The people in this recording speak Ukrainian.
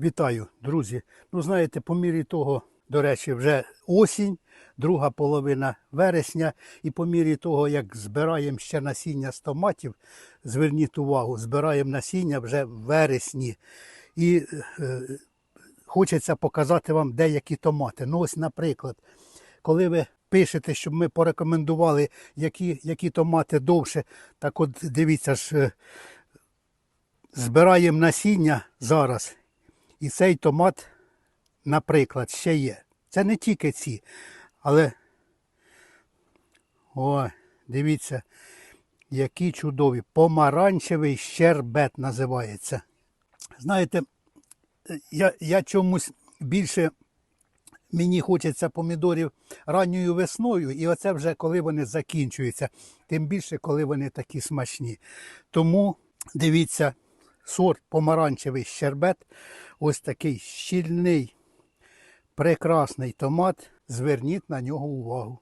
Вітаю, друзі. Ну, знаєте, по мірі того, до речі, вже осінь, друга половина вересня, і по мірі того, як збираємо ще насіння з томатів, зверніть увагу, збираємо насіння вже в вересні. І е, хочеться показати вам деякі томати. Ну, ось, наприклад, коли ви пишете, щоб ми порекомендували, які, які томати довше, так от дивіться ж, е, збираємо насіння зараз. І цей томат, наприклад, ще є. Це не тільки ці, але о, дивіться, які чудові. Помаранчевий щербет називається. Знаєте, я, я чомусь більше мені хочеться помідорів ранньою весною, і оце вже коли вони закінчуються, тим більше, коли вони такі смачні. Тому дивіться, сорт помаранчевий щербет, ось такий щільний, прекрасний томат. Зверніть на нього увагу.